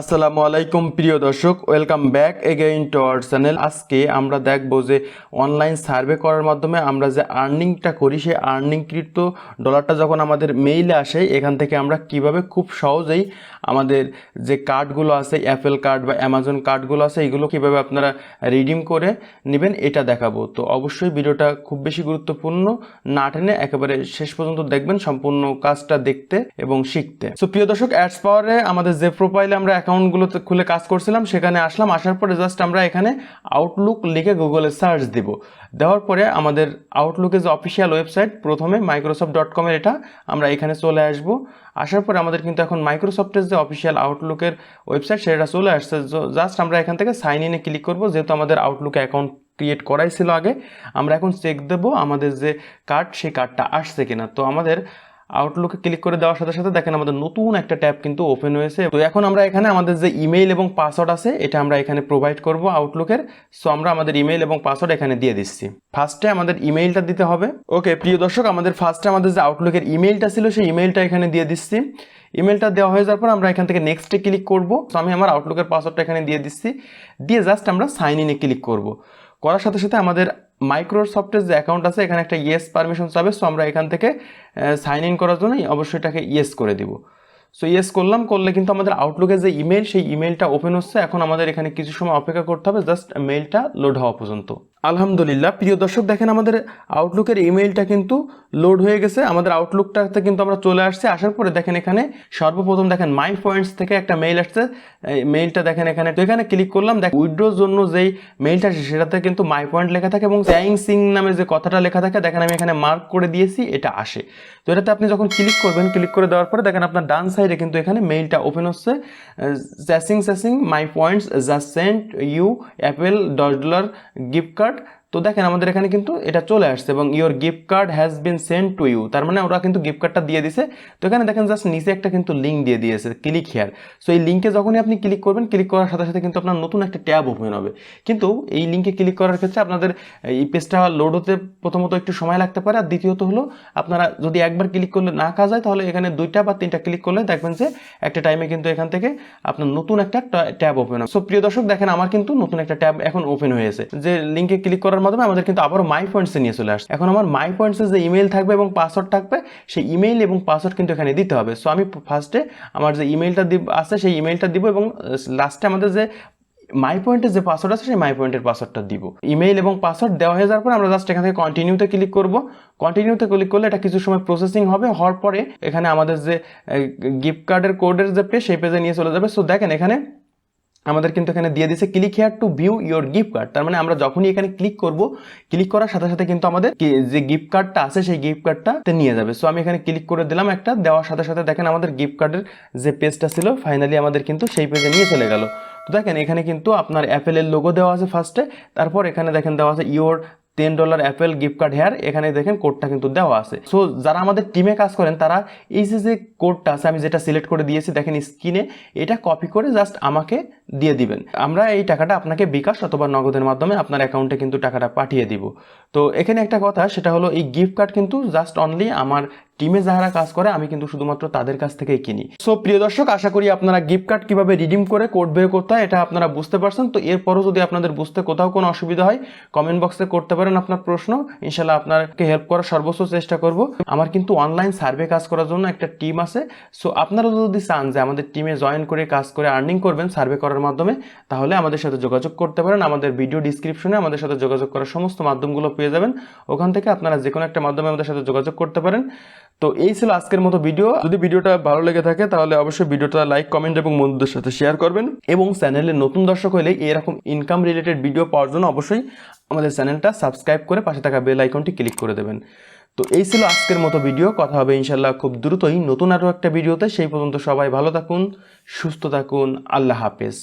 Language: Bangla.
আসসালামু আলাইকুম, প্রিয় দর্শক। Welcome back again to our channel আজকে আমরা দেখব যে অনলাইন সার্ভে করার মাধ্যমে আমরা যে আর্নিংটা করি, সেই আর্নিংকৃত ডলারটা যখন আমাদের মেইলে আসে, এখান থেকে আমরা কীভাবে খুব সহজেই আমাদের যে কার্ডগুলো আছে অ্যাপেল কার্ড বা অ্যামাজন কার্ডগুলো আছে, এগুলো কীভাবে আপনারা রিডিম করে নেবেন, এটা দেখাবো। তো অবশ্যই ভিডিওটা খুব বেশি গুরুত্বপূর্ণ না টেনে একেবারে শেষ পর্যন্ত দেখবেন, সম্পূর্ণ কাজটা দেখতে এবং শিখতে। সো প্রিয় দর্শক অ্যাডস পাওয়ারে আমাদের যে প্রোফাইলে আমরা অ্যাকাউন্টগুলোতে খুলে কাজ করছিলাম, সেখানে আসলাম, আসার পরে জাস্ট আমরা এখানে আউটলুক লিখে গুগলে সার্চ দিব। দেওয়ার পরে আমাদের আউটলুকের যে অফিসিয়াল ওয়েবসাইট প্রথমে মাইক্রোসফট ডট কমের এটা আমরা এখানে চলে আসব। আসার পরে আমাদের কিন্তু এখন মাইক্রোসফটের যে অফিসিয়াল আউটলুকের ওয়েবসাইট সেটা চলে আসছে। জাস্ট আমরা এখান থেকে সাইন ইনে ক্লিক করব, যেহেতু আমাদের আউটলুকে অ্যাকাউন্ট ক্রিয়েট করাই ছিল আগে। আমরা এখন চেক দেবো আমাদের যে কার্ড সেই কার্ডটা আসছে কিনা। তো আমাদের আউটলুকে ক্লিক করে দেওয়ার সাথে সাথে দেখেন আমাদের নতুন একটা ট্যাব কিন্তু ওপেন হয়েছে। তো এখন আমরা এখানে আমাদের যে ইমেইল এবং পাসওয়ার্ড আছে, এটা আমরা এখানে প্রোভাইড করব আউটলুকের সো আমরা আমাদের ইমেইল এবং পাসওয়ার্ড এখানে দিয়ে দিচ্ছি। ফার্স্টে আমাদের ইমেইলটা দিতে হবে। ওকে প্রিয় দর্শক, আমাদের ফার্স্টে আমাদের যে আউটলুকের ইমেইলটা ছিল, সেই ইমেইলটা এখানে দিয়ে দিচ্ছি। ইমেলটা দেওয়া হয়ে যাওয়ার পর আমরা এখান থেকে নেক্সটে ক্লিক করব। তো আমি আমার আউটলুকের পাসওয়ার্ডটা এখানে দিয়ে দিচ্ছি। দিয়ে জাস্ট আমরা সাইন ইনে ক্লিক করব। করার সাথে সাথে আমাদের মাইক্রোসফটের যে অ্যাকাউন্ট আছে, এখানে একটা ইয়েস পারমিশন চাবে সো আমরা এখান থেকে সাইন ইন করার জন্যই অবশ্যই এটাকে ইয়েস করে দিব। সো ইয়েস করলাম, করলে কিন্তু আমাদের আউটলুকের যে ইমেল সেই ইমেলটা ওপেন হচ্ছে। এখন আমাদের এখানে কিছু সময় অপেক্ষা করতে হবে জাস্ট মেলটা লোড হওয়া পর্যন্ত। আলহামদুলিল্লাহ। প্রিয় দর্শক, দেখেন আমাদের আউটলুকের ইমেইলটা কিন্তু লোড হয়ে গেছে। আমাদের আউটলুকটাতে কিন্তু আমরা চলে আসছি। আসার পরে দেখেন এখানে সর্বপ্রথম দেখেন মাই পয়েন্টস থেকে একটা মেইল আসছে। মেইলটা দেখেন এখানে। তো এখানে ক্লিক করলাম। দেখ উইড্রোর জন্য যেই মেইলটা আসে, সেটাতে কিন্তু মাই পয়েন্ট লেখা থাকে এবং চ্যাং সিং নামে যে কথাটা লেখা থাকে, দেখেন আমি এখানে মার্ক করে দিয়েছি, এটা আসে। তো এটাতে আপনি যখন ক্লিক করবেন ক্লিক করে দেওয়ার পরে দেখেন আপনার ডান সাইডে কিন্তু এখানে মেইলটা ওপেন হচ্ছে। Chasing sassing my points just sent you Apple দশ ডলার গিফট কার্ড but তো দেখেন আমাদের এখানে কিন্তু এটা চলে আসছে এবং your gift card has been send to you তার মানে ওরা কিন্তু গিফট কার্ডটা দিয়ে দিছে। তো এখানে দেখেন জাস্ট নিচে একটা কিন্তু লিঙ্ক দিয়ে দিয়েছে ক্লিক হেয়ার সো এই লিঙ্কে যখনই আপনি ক্লিক করবেন ক্লিক করার সাথে সাথে কিন্তু আপনার নতুন একটা ট্যাব ওপেন হবে। কিন্তু এই লিঙ্কে ক্লিক করার ক্ষেত্রে আপনাদের এই পেজটা লোড হতে প্রথমত একটু সময় লাগতে পারে, আর দ্বিতীয়ত হলো আপনারা যদি একবার ক্লিক করলে না কাজ হয়, তাহলে এখানে দুইটা বা তিনটা ক্লিক করলে দেখবেন যে একটা টাইমে কিন্তু এখান থেকে আপনার নতুন একটা ট্যাব ওপেন হবে। সো প্রিয় দর্শক, দেখেন আমার কিন্তু নতুন একটা ট্যাব এখন ওপেন হয়েছে যে লিঙ্কে ক্লিক করার মাধ্যমে আমাদের কিন্তু আবারও মাই পয়েন্টসে নিয়ে চলে আসছে। এখন আমার মাই পয়েন্টসে যে ইমেল থাকবে এবং পাসওয়ার্ড থাকবে, সেই ইমেল এবং পাসওয়ার্ড কিন্তু এখানে দিতে হবে। সো আমি ফার্স্টে আমার যে ইমেলটা দিব, আছে সেই ইমেলটা দিব এবং লাস্টে আমাদের যে মাই পয়েন্টের যে পাসওয়ার্ড আছে, সেই মাই পয়েন্টের পাসওয়ার্ডটা দিব। ইমেইল এবং পাসওয়ার্ড দেওয়া হয়ে যাওয়ার পর আমরা জাস্ট এখান থেকে কন্টিনিউতে ক্লিক করব। কন্টিনিউতে ক্লিক করলে এটা কিছু সময় প্রসেসিং হবে, হওয়ার পরে এখানে আমাদের যে গিফট কার্ডের কোডের যে পেজ সেই পেজে নিয়ে চলে যাবে। সো দেখেন এখানে আমাদের কিন্তু এখানে দিয়ে দিছে click here to view your gift card তার মানে আমরা যখনই এখানে ক্লিক করব ক্লিক করার সাথে সাথে কিন্তু আমাদের যে গিফট কার্ডটা আছে, সেই গিফট কার্ডটা নিয়ে যাবে। সো আমি এখানে ক্লিক করে দিলাম একটা, দেওয়ার সাথে সাথে দেখেন আমাদের গিফট কার্ডের যে পেজটা ছিল ফাইনালি আমাদের কিন্তু সেই পেজে নিয়ে চলে গেল। তো দেখেন, এখানে কিন্তু আপনার অ্যাপেলের লোগো দেওয়া আছে ফার্স্টে তারপর এখানে দেখেন দেওয়া আছে your ten dollar Apple gift card here এখানে দেখেন কোডটা কিন্তু দেওয়া আছে। সো যারা আমাদের টিমে কাজ করেন, তারা এই যে যে কোডটা আছে, আমি যেটা সিলেক্ট করে দিয়েছি, দেখেন স্ক্রিনে এটা কপি করে জাস্ট আমাকে দিয়ে দিবেন। আমরা এই টাকাটা আপনাকে বিকাশ অথবা নগদের মাধ্যমে আপনার অ্যাকাউন্টে কিন্তু টাকাটা পাঠিয়ে দিব। তো এখানে একটা কথা, সেটা হলো এই গিফট কার্ড কিন্তু জাস্ট অনলি আমার টিমে যারা কাজ করে, আমি কিন্তু শুধুমাত্র তাদের কাছ থেকেই কিনি। সো প্রিয় দর্শক, আশা করি আপনারা গিফট কার্ড কীভাবে রিডিম করে কোড বের করতে হয়, এটা আপনারা বুঝতে পারছেন। তো এরপরও যদি আপনাদের বুঝতে কোথাও কোনো অসুবিধা হয় কমেন্ট বক্সে করতে পারেন আপনার প্রশ্ন। ইনশাল্লাহ আপনাকে হেল্প করার সর্বোচ্চ চেষ্টা করব। আমার কিন্তু অনলাইন সার্ভে কাজ করার জন্য একটা টিম আছে। সো আপনারা যদি চান যে আমাদের টিমে জয়েন করে কাজ করে আর্নিং করবেন সার্ভে করার মাধ্যমে, তাহলে আমাদের সাথে যোগাযোগ করতে পারেন। আমাদের ভিডিও ডিসক্রিপশনে আমাদের সাথে যোগাযোগ করার সমস্ত মাধ্যমগুলো পেয়ে যাবেন। ওখান থেকে আপনারা যে কোনো একটা মাধ্যমে আমাদের সাথে যোগাযোগ করতে পারেন। তো এই ছিল আজকের মতো ভিডিও। যদি ভিডিওটা ভালো লেগে থাকে, তাহলে অবশ্যই ভিডিওটা লাইক, কমেন্ট এবং বন্ধুদের সাথে শেয়ার করবেন। এবং চ্যানেলে নতুন দর্শক হলে এরকম ইনকাম রিলেটেড ভিডিও পাওয়ার জন্য অবশ্যই আমাদের চ্যানেলটা সাবস্ক্রাইব করে পাশে থাকা বেল আইকনটি ক্লিক করে দেবেন। তো এই ছিল আজকের মতো ভিডিও। কথা হবে ইনশাল্লাহ খুব দ্রুতই। নতুন আরও একটা ভিডিওতে। সেই পর্যন্ত সবাই ভালো থাকুন, সুস্থ থাকুন। আল্লাহ হাফেজ।